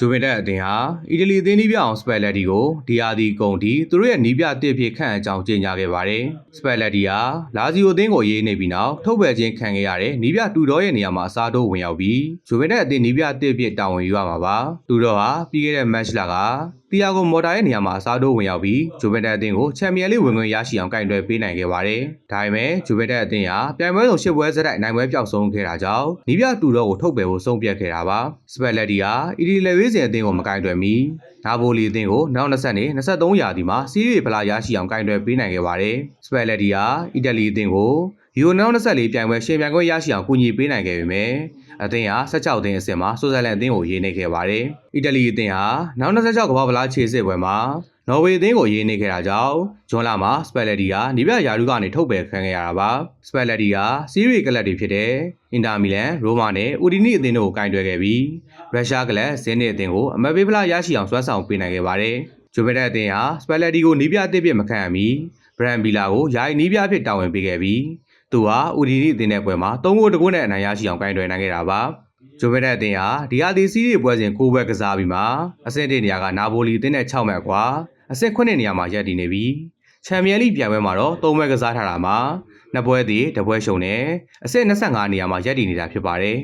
ဂျူဗင်တက်အသင်းဟာအီတလီအသင်းနီးပြအောင်စပယ်လက်တီကိုဒီယာဒီဂုံဒီသူတို့ရဲ့နီးပြတစ်ဖြစ်ခန့်အကြောင်းကြေညာခဲ့ပါတယ်။စပယ်လက်တီဟာလာဇီယိုအသင်းကိုရေးနေပြီးနောက်ထုတ်ပယ်ခြင်းခံခဲ့ရတဲ့နီးပြတူတော်ရဲ့နေရာမှာအစားထိုးဝင်ရောက်ပြီးဂျူဗင်တက်အသင်းနီးပြတစ်ဖြစ်တာဝန်ယူရမှာပါ။တူတော်ဟာပြီးခဲ့တဲ့မတ်ချ်လာကတီယာဂိုမော်တာရဲ့နေရာမှာအစားထိုးဝင်ရောက်ပြီးဂျူဗင်တက်အသင်းကိုချန်ပီယံလိဝင်ခွင့်ရရှိအောင်ကင်တွယ်ပေးနိုင်ခဲ့ပါတယ်။ဒါပေမဲ့ဂျူဗင်တက်အသင်းဟာပြိုင်ပွဲဆုံးရှစ်ပွဲစတိုက်နိုင်ပွဲပျောက်ဆုံးခဲ့တာကြောင့်နီးပြတူတော်ကိုထုတ်ပယ်ဖို့ဆုံးဖြတ်ခဲ့တာပါ။စပယ်လက်တီဟာအီတလီလက်ရွေး40အသင်းကိုမကင်တွယ်မီနာပိုလီအသင်းကိုနောက်20နဲ့23ရာသီမှာစီးရီဖလာရရှိအောင်ကင်တွယ်ပေးနိုင်ခဲ့ပါတယ်။စပယ်လက်တီဟာအီတလီအသင်းကိုယူနောက်24ပြိုင်ပွဲရှင်ပြိုင်ခွင့်ရရှိအောင်ကူညီပေးနိုင်ခဲ့ပေမယ့်အသင်းဟာ16သင်းအဆင့်မှာဆွစ်ဇာလန်အသင်းကိုရေနေခဲ့ပါတယ်။အီတလီအသင်းဟာနောက်26ကမ္ဘာ့ဖလားခြေစစ်ပွဲမှာ နော်ဝေအသင်းကိုရေးနေခဲ့တာကြောင့်ဂျွန်လာမှာစပယ်လက်တီဟာနိဗျယာရုကနေထုတ်ပယ်ခံခဲ့ရတာပါစပယ်လက်တီဟာစီးရီးကလပ်တွေဖြစ်တဲ့အင်တာမီလန်ရိုမာနဲ့ဦးဒီနီအသင်းတို့ကိုကင်တွယ်ခဲ့ပြီးရုရှားကလပ်ဇင်းနစ်အသင်းကိုအမတ်ပေးဖလားရရှိအောင်စွမ်းဆောင်ပေးနိုင်ခဲ့ပါတယ်ဂျိုဗက်တက်အသင်းဟာစပယ်လက်တီကိုနီးပြအသစ်ပြစ်မခံရမီဘရန်ဘီလာကိုယာယီနီးပြအဖြစ်တာဝန်ပေးခဲ့ပြီးသူဟာဦးဒီနီအသင်းရဲ့ပွဲမှာ၃ဂိုးတကွနဲ့အနိုင်ရရှိအောင်ကင်တွယ်နိုင်ခဲ့တာပါဂျိုဗက်တက်အသင်းဟာဒီဟာဒီစီးရီးပွဲစဉ်၉ပွဲကစားပြီးမှအဆင့်၁နေရာကနာဘိုလီအသင်းနဲ့6မှတ်ကွာ အဆင့်9နေရာမှာရပ်တည်နေပြီးချန်ပီယံလိပြိုင်ပွဲမှာတော့၃ပွဲကစားထားတာမှာနှစ်ပွဲတည်တစ်ပွဲရှုံးနဲ့အဆင့်25နေရာမှာရပ်တည်နေတာဖြစ်ပါတယ်